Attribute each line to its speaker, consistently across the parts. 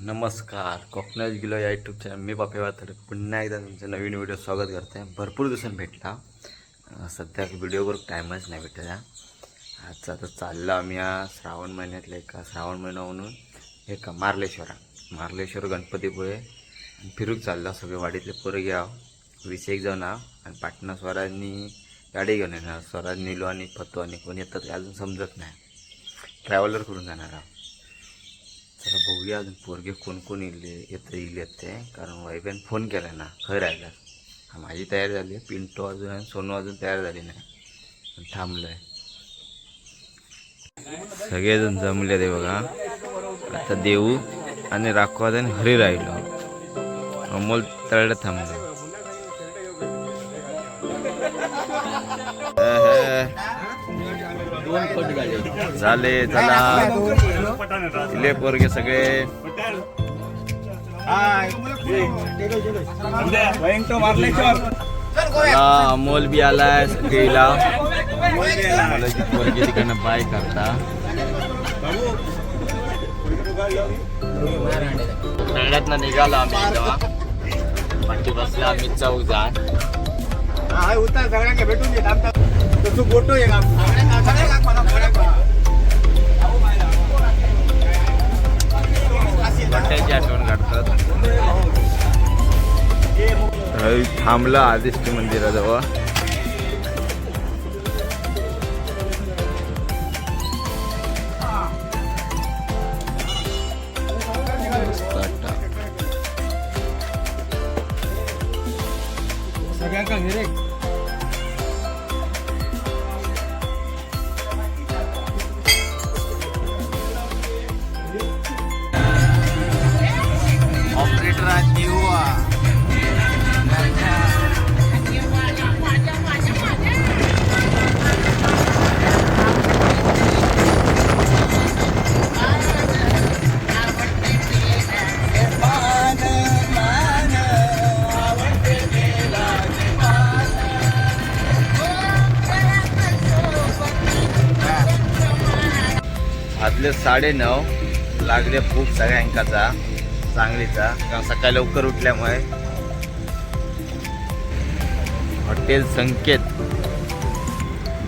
Speaker 1: नमस्कार कोकणात गेलो या यूट्यूब चॅनल मी बापे तर पुन्हा एकदा तुमचं नवीन व्हिडिओ स्वागत करते. आहे भरपूर दिवसांनी भेटला. सध्या व्हिडिओवर टाईमच नाही भेटला आज आजचा आता चाललो आम्ही या श्रावण महिन्यातलं एका श्रावण महिना म्हणून एका मार्लेश्वरा मार्लेश्वर गणपतीपुळे फिरूक चालला. सगळे वाडीतले पोरं घ्या. वीस एक जण आणि पाटणा स्वरांनी गाडी घेऊन येणार. स्वराज निलो आणि फतो आणि कोण येतात अजून समजत नाही. ट्रॅव्हलर करून जाणार आहोत. तर बघूया अजून पोरगे कोण कोण येले येतं येईल ते. कारण वाईफाईन फोन केला ना खरं राहिला माझी तयार झाली आहे. पिंटो अजून आणि सोनू अजून तयार झाली नाही. पण थांबलो आहे सगळेजण जमले ते बघा. आता देऊ आणि राखवाद आणि हरी राहिलो. अमोल तळलं थांबलो. झाले चला. इले पोरगे सगळे. अमोल बी आलाय सगळीला. पोरगे तिकडनं बाय करता. ना निघाला आम्ही तेव्हा पाठी बसला आम्ही चौक जाण
Speaker 2: सगळ्यांना भेटून येत आमचा तसं फोटो एक
Speaker 1: बट्ट्याची आठवण काढतात. थांबला आदिष्ट मंदिराजवळ. साडेनऊ. साडे नऊ लागले खूप सगळ्यांकाचा चांगलीचा कारण सकाळी लवकर उठल्यामुळे. हॉटेल संकेत.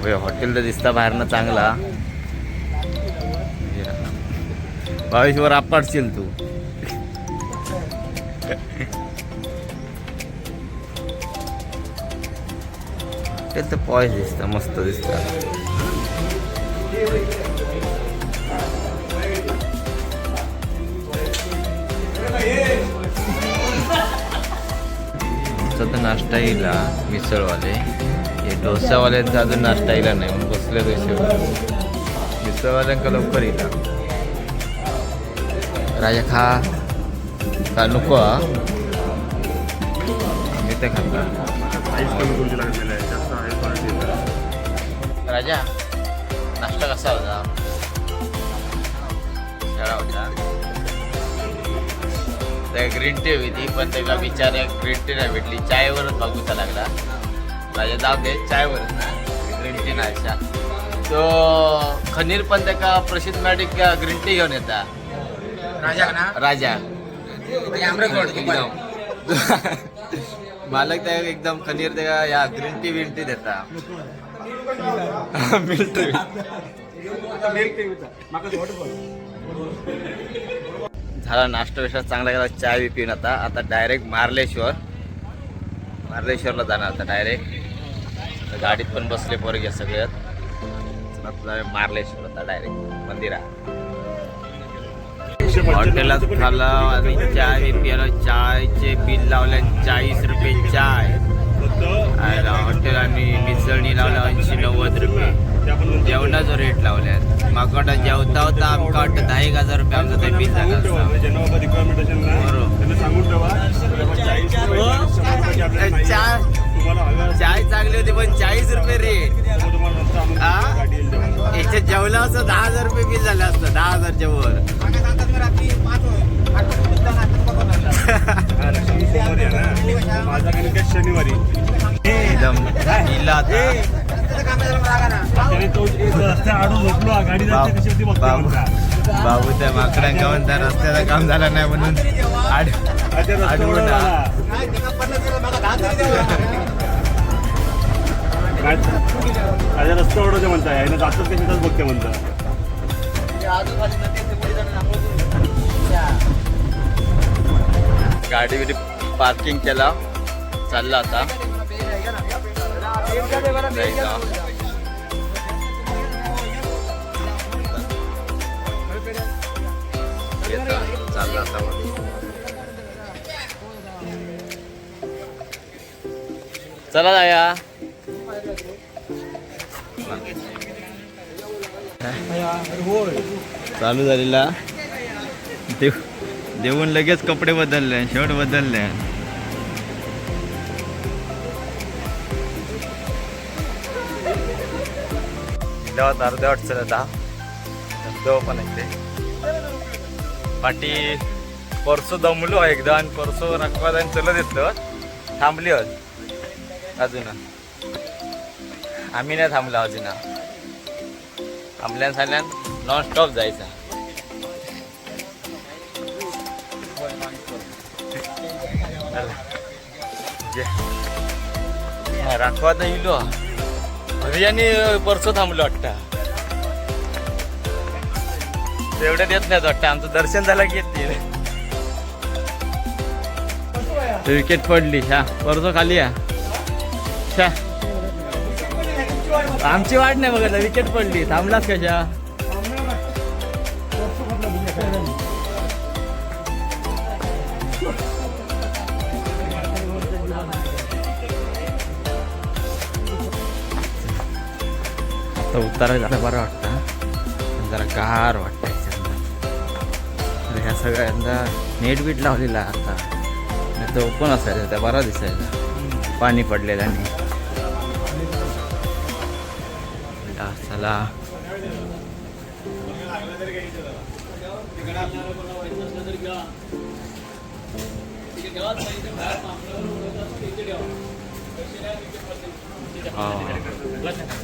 Speaker 1: हॉटेल तर दिसता बाहेरनं चांगला. बावीस वर आपडशील तू. हॉटेल तर पॉईस दिसतं मस्त दिसतं. आमचा तर नाश्ता येईला मिसळवाले. हे डोसावाल्यांचा अजून नाश्ता येईला नाही म्हणून बसले पैसे. मिसळवाल्यांका लवकर येईल राजा खा. का नको हा. आम्ही ते खाल्ला. राजा नाश्ता कसा होता? होता. त्या ग्रीन टी होती पण त्याला बिचार ग्रीन टी नाही भेटली. चायवरच बघूचा लागला माझ्या जाऊ दे चायवरच ना. ग्रीन टी नाही अशा. तो खनीर पण त्याका प्रसिद्ध मॅडिक ग्रीन टी घेऊन येता.
Speaker 2: राजा ना?
Speaker 1: राजा. मालक त्या एकदम खनीर त्या या ग्रीन टी विन टी देता मिळते झाला नाश्ता विष्टा चांगला केला चाय बी पिऊन आता. आता डायरेक्ट मार्लेश्वर. मार्लेश्वरला जाणार आता डायरेक्ट गाडीत पण बसले पोरगे सगळ्यात मार्लेश्वर आता डायरेक्ट मंदिरा. हॉटेलात खाला आणि चाय बी चायचे बिल लावले चाळीस रुपये चाय. हॉटेल आणि मिसळणी लावल्या ऐंशी नव्वद रुपये. जेवणाचा रेट लावल्यात. वाटतं जेवता होता आमका वाटतं दहा एक हजार रुपये आमचं ते बिल झालं असतं. चाय चाय चांगली होती पण चाळीस रुपये रेट याच्यात जेवलं असं दहा हजार रुपये बिल झालं असतं दहा हजारच्या वर.
Speaker 2: शनिवारी.
Speaker 1: एकदम. बाबू. त्या माकडांका म्हणता रस्त्याचं काम झालं नाही म्हणून आड आडवून
Speaker 3: माझ्या रस्ता ओढवते म्हणताय यानं जातच ते तिथंच बघते म्हणतं
Speaker 1: गाडी बिडी पार्किंग केला चालला आता चला जाया चालू झालेला. देव देऊन लगेच कपडे बदलले शर्ट बदलले. गावात अर्ध्या वाट चलत हा धबधबा पण आहे ते. पाठी परसो दमलो एकदा आणि परसो रखवादान चलत येतलो. थांबली होत. अजून. आम्ही नाही थांबलो अजून. थांबल्यान झाल्यान नॉन स्टॉप जायचा राखवात इलो घरी म्हणजे यांनी परसो थांबलो वाटतं. तेवढ्यात येत नाही वाटतं. आमचं दर्शन झालं की नाही. विकेट पडली. हा परसो खाली या. छा. आमची वाट नाही बघत. विकेट पडली. थांबलाच कशा? उतारा जरा बरं वाटतं. जरा गार वाटतं याच्यात. ह्या सगळ्यांना नेट बीट लावलेला आहे आता. नाही तर ओपन असायचा त्या बरा दिसायचा पाणी पडलेलं नाही चला. हा.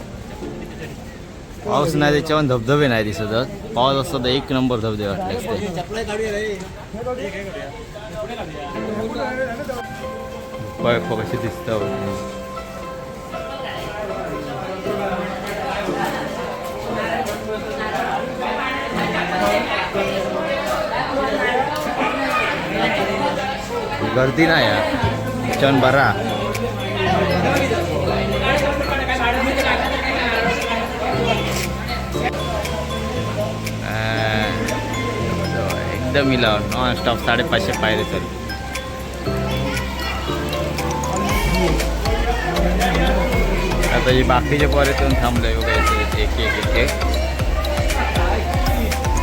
Speaker 1: पाऊस नाही त्याच्यावर धबधबे नाही दिसत. पाऊस असतो तर एक नंबर धबधबे वाटले असते. बघ कशी दिसतं गर्दी नाही यार. छान बरा. एकदम मिलाव नॉन स्टॉप साडेपाचशे पायरे तर आता जे बाकीचे पोरेतून थांबले वगैरे एक एक एक एक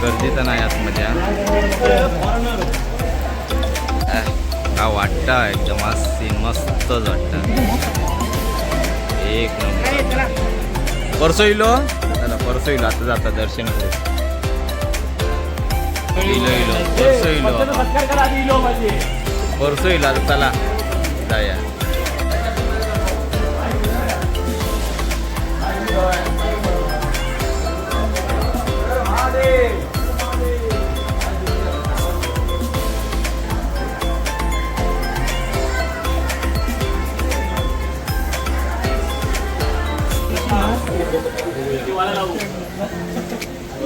Speaker 1: गर्दी तर नाही आतमध्ये मजा. हा वाटतं एकदम आज सीन मस्तच वाटतं एक नंबर. परसो इलो हो. चला परसो इलो आता जाता दर्शन करू इलो इलो परसो इलो परसो इलो आता चला जाया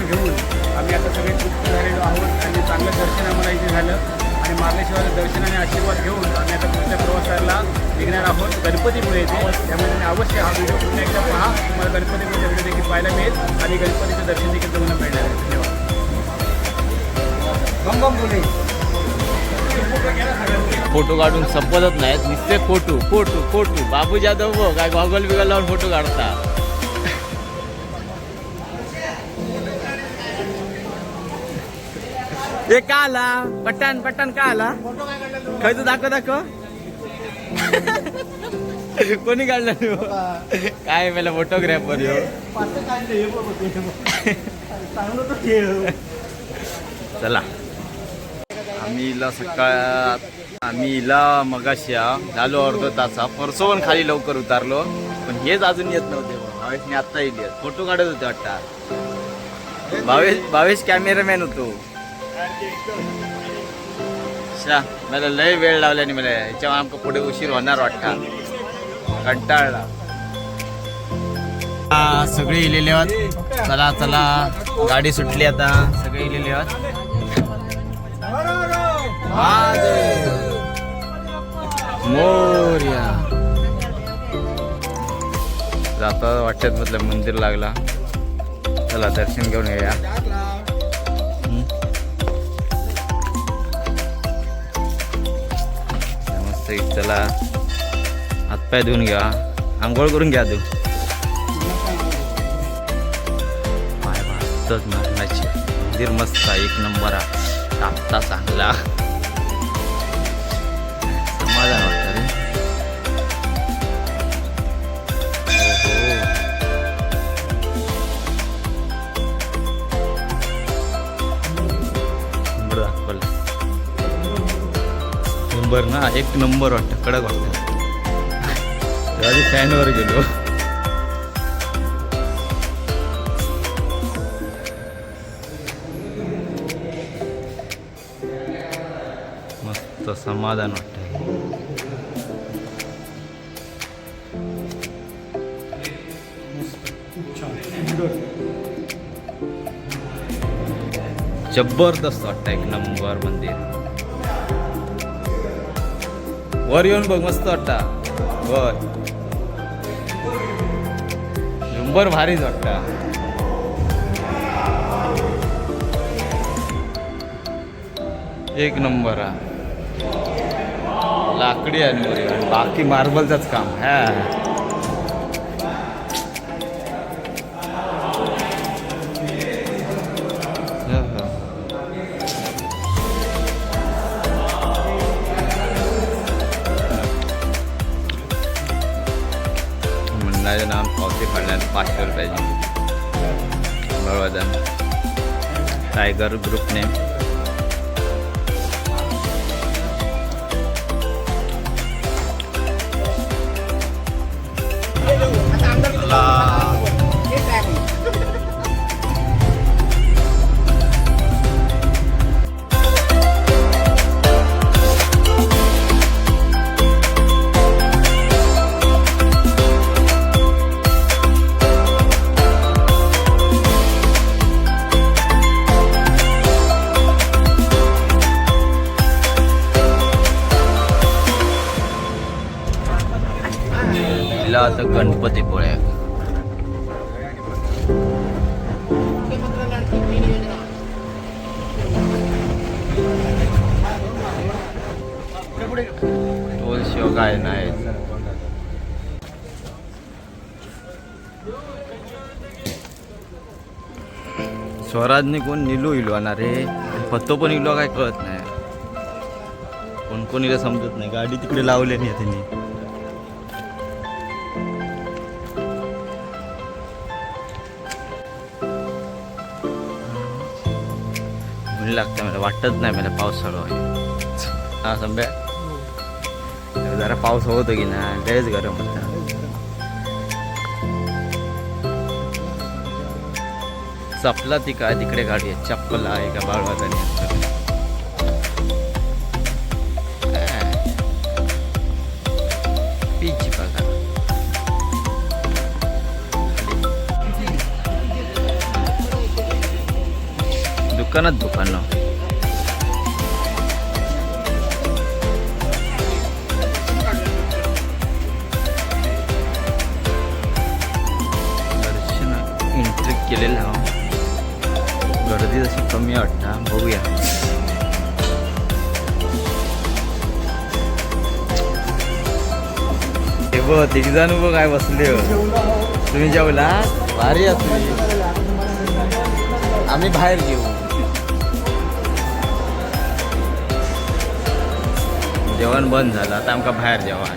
Speaker 4: दर्शन घेऊन आम्ही आता सगळे तृप्त झालेलो आहोत आणि चांगलं दर्शन आम्हाला इथे झालं. आणि मार्लेश्वराचं दर्शन आणि आशीर्वाद घेऊन आम्ही आता पुढच्या प्रवासाला निघणार आहोत गणपतीपुळे येथे त्यामुळे तुम्ही अवश्य हा व्हिडिओ पुन्हा एकदा पहा. तुम्हाला गणपतीपुळेचा व्हिडिओ देखील पाहायला मिळेल आणि गणपतीचं दर्शन देखील तुम्हाला मिळणार आहे. धन्यवाद.
Speaker 1: फोटो काढून संपतच नाहीत. नुसते photo photo photo Babu Jadhav बघ काय गॉगल बिगल लावून फोटो काढता. हे का आला पट्टान पट्टान का आला खय तू दाखव दाखव. कोणी काढला तू? काय मला फोटोग्राफर यो. चला. आम्ही इला सकाळ आम्ही इला मगाशी झालो अर्ध तासा. परसो पण खाली लवकर उतारलो पण हेच अजून येत नव्हते. भावेशने आत्ता येईल फोटो काढत होते वाटतात भावेश भावेश कॅमेरामॅन होतो. शा मला लय वेळ लावल्याने मला. याच्यावर आमका पुढे उशीर होणार वाटता. कंटाळला. हा, सगळे इलेले आहोत. चला चला. गाडी सुटली आता. सगळे इलेले आहोत. मोर्या. जाता वाटत म्हटलं मंदिर लागला. चला दर्शन घेऊन येऊया. मस्त चला हातपाय धुवून घ्या. आंघोळ करून घ्या तू. माय मस्तच मंदिर मस्त एक नंबर आहे. तापता चांगला. नंबर ना एक नंबर वाटतं कडक वाटतं तेव्हा फॅनवर गेलो मस्त समाधान वाटतं जबरदस्त वाटतं एक नंबर मंदिर वर येऊन बघ मस्त वाटता. बर झुंबर भारीच वाटता. एक नंबर. हा लाकडी आणि बाकी मार्बलचंच काम. हा. પાંચસો રૂપિયા જેવું બરોબર ટાઈગર ગ્રુપને तिला आता गणपतीपुळे टोल शिव काय नाही स्वराजने कोण निलू इलो ना रे? पत्तो पण इलो काय कळत नाही. कोण कोण इला समजत नाही. गाडी तिकडे लावलेली आहे त्यांनी. ऊन लागतं मला वाटत नाही मला पाऊस चालू आहे. हा संभ्या जरा पाऊस होतो की ना लयच गरम होता. चपला ती काय तिकडे गाडी आहे? चप्पल आहे का बाळवादानी दुकानात दुकानं. एंट्री केलेलं. हा गर्दी जशी कमी वाटता. बघूया. हे बघ तिघ जण बघ काय बसले हो. तुम्ही जेवला भारी आहे तुम्ही. आम्ही बाहेर घेऊ जेवण बंद झालं. आता आमका बाहेर जेवण.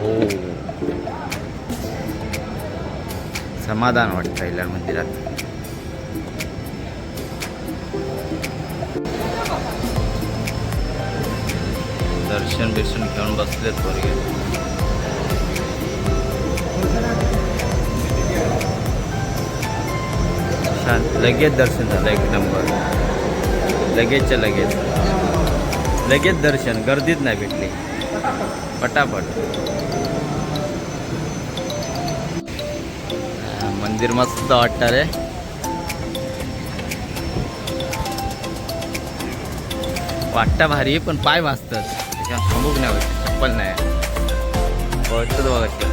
Speaker 1: हो. समाधान वाटतं पहिल्या मंदिरात. दर्शन बिर्शन घेऊन बसलेत पोरगे. शांत लगेच दर्शन झालं एक नंबर. लगेचच्या लगेच. लगेच दर्शन गर्दीत नाही भेटली. पटापट. मंदिर मस्त वाटतं रे. वाटतं भारी पण पाय वाचतात त्याच्यात थांबूक नाही चप्पल नाही. वाटतं बघा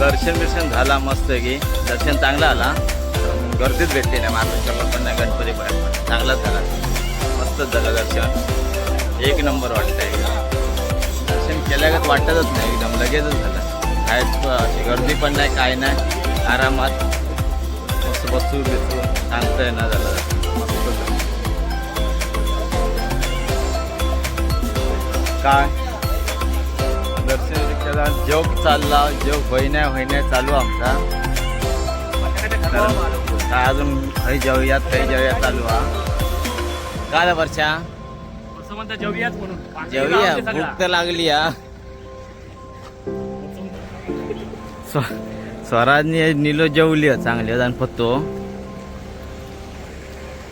Speaker 1: दर्शन बिर्शन झाला मस्त की. दर्शन चांगलं आला. गर्दीच भेटली नाही महाराष्ट्राला पण नाही गणपती पण. चांगलाच झाला. मस्तच झालं दर्शन. एक नंबर वाटतंय. दर्शन केल्यागत वाटतच नाही. एकदम लगेचच झालं. काय अशी गर्दी पण नाही काय नाही. आरामात. मस्त बसू बिसू. सांगता येणार झालं. मस्त काय? चालला जोक होई नाही होई नाही चालू आमचा. काय अजून हय जेवूयात काही जेवूया चालू हा. काय वर्षा?
Speaker 4: म्हणून.
Speaker 1: जेवूया. भूक तर लागली हा. स्व- स्वराजने निलो जेवली चांगली आणि फतो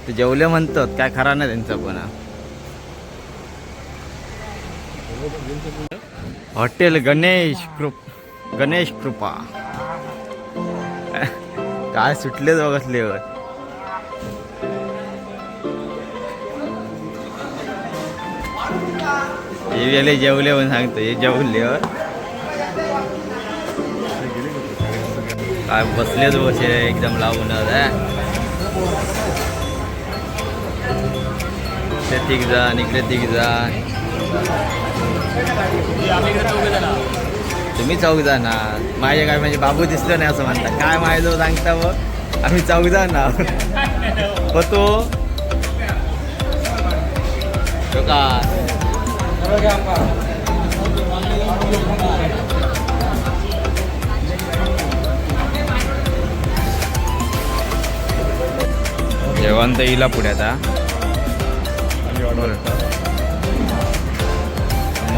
Speaker 1: ते जेवले म्हणतात काय खरा नाही त्यांचं पण हा. हॉटेल गणेश कृप गणेश कृपा. काय सुटले जाऊ हे गेले जेवले म्हणून सांगतो हे जेवले काय बसलेच बसे एकदम लावून तिघ जा इकडे तिघ
Speaker 4: जा
Speaker 1: तुम्ही चौघ जण आहात. माझे काय म्हणजे बाबू दिसलं नाही असं म्हणता काय माझ्याजवळ सांगता मग? आम्ही चौघ ना होतो का जेवण तर येईल पुढे आता.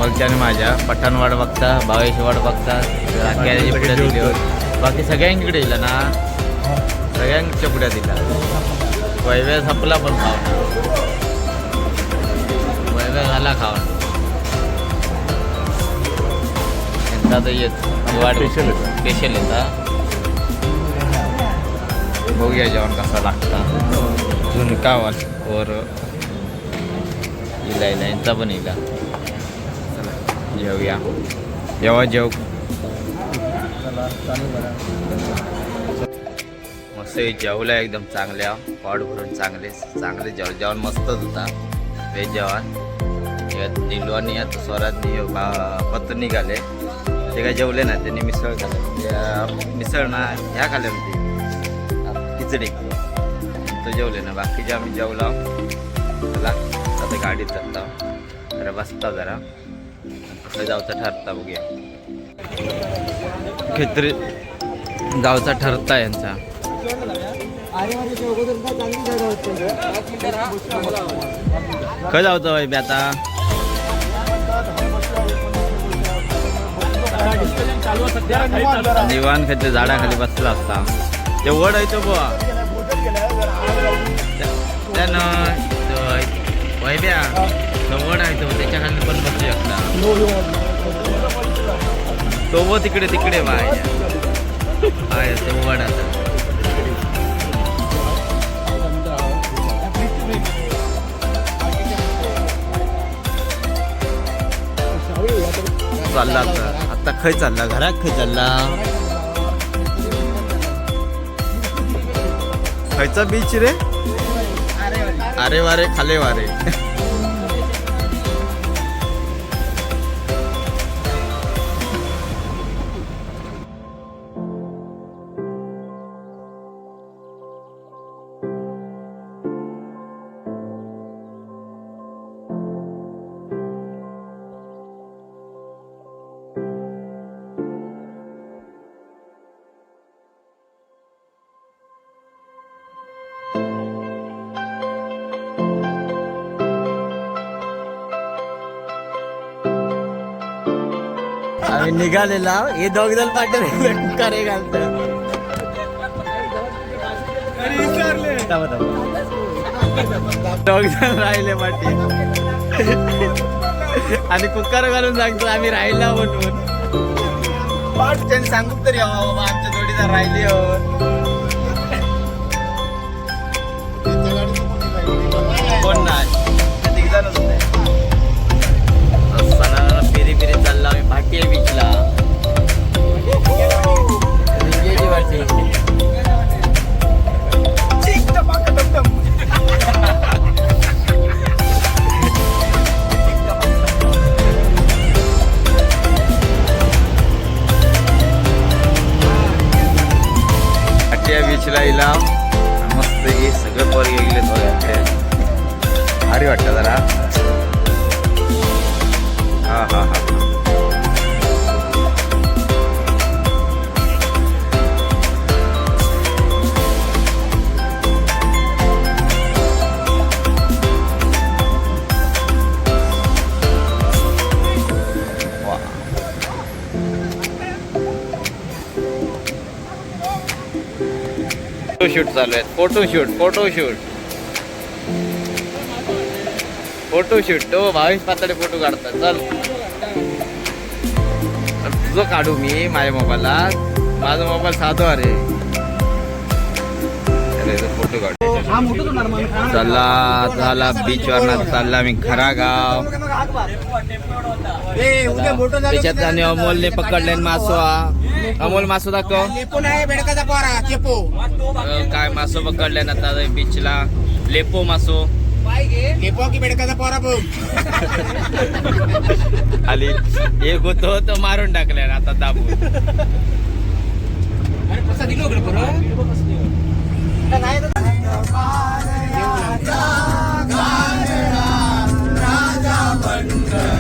Speaker 1: मोलच्या आणि माझ्या. पठाण वाट बघता भावेश वाट बघता राख्याची पुढ्या दिली बाकी सगळ्यांकडे येईल ना. सगळ्यांच्या पुढ्या दिला वैव्या संपला पण खाऊन. वैव्या झाला खाऊन. यंदा तर येत. वाट
Speaker 3: Special
Speaker 1: स्पेशल येता बघूया जेवण कसा लागता. झुणका वर इला इला यांचा पण इला. जेवूया. जेव्हा जेव. मस्त जेवल्या एकदम चांगल्या पॉट भरून चांगले चांगले जेवण जेवण मस्तच होता. ते जेवण. यात निलू आणि यात स्वरात पत्र निघाले. ते काय जेवले ना त्यांनी मिसळ खाल्ले. मिसळ ना ह्या खाल्ल्या होती खिचडी. तो जेवले ना बाकीचे आम्ही जेवलो. चला आता गाडीत जातो. जरा बसता जरा. कसं जाऊचं ठरता बघूया. खेत्री जाऊचा ठरता यांचा. खय जाऊचं बाई बी आता?
Speaker 4: आता
Speaker 1: निवान खाली झाडाखाली बसला असता. ते वड आहे तो बुवा. त्यानं वैब्या जवळ आहे तो त्याच्याखाली पण बसू शकता तो व तिकडे तिकडे बाय आहे तो वड आता. चालला आता. आता खय चालला घरात खय चालला. खयचा बीच रे? अरे वारे खाले वारे. निघालेला. हे दोघ जण पाठवले करे घालत. दोघ जण राहिले पाठी आणि कुकर घालून सांगतो आम्ही राहिला म्हणून. पाठ त्यांनी सांगू तरी आमच्या जोडीदार राहिली हो चालला आम्ही भाटिया चालू आहे फोटोशूट फोटोशूट फोटोशूट तो भावेश पातळे फोटो काढतात. चल. तुझं काढू मी माझ्या मोबाईलात माझा मोबाईल साधो अरे फोटो काढू. चला झाला बीच वरना चालला आम्ही खरा गाव त्याच्यात आणि अमोलने पकडले मासो अमोल मासो दाखव. काय मासो पकडले ना आता बीचला लेपो मासो. आली एक होतो तो मारून टाकले आता दाबून.
Speaker 2: राजा ईश्वर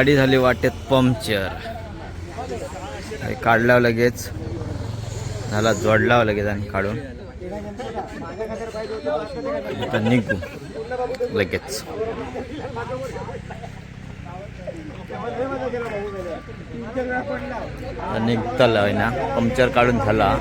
Speaker 1: गाडी झाली वाटेत पंक्चर. काढलावं लगेच. झाला जोडलावं लगेच आणि काढून. निघू. लगेच. निघतला आहे ना. पंक्चर काढून झाला.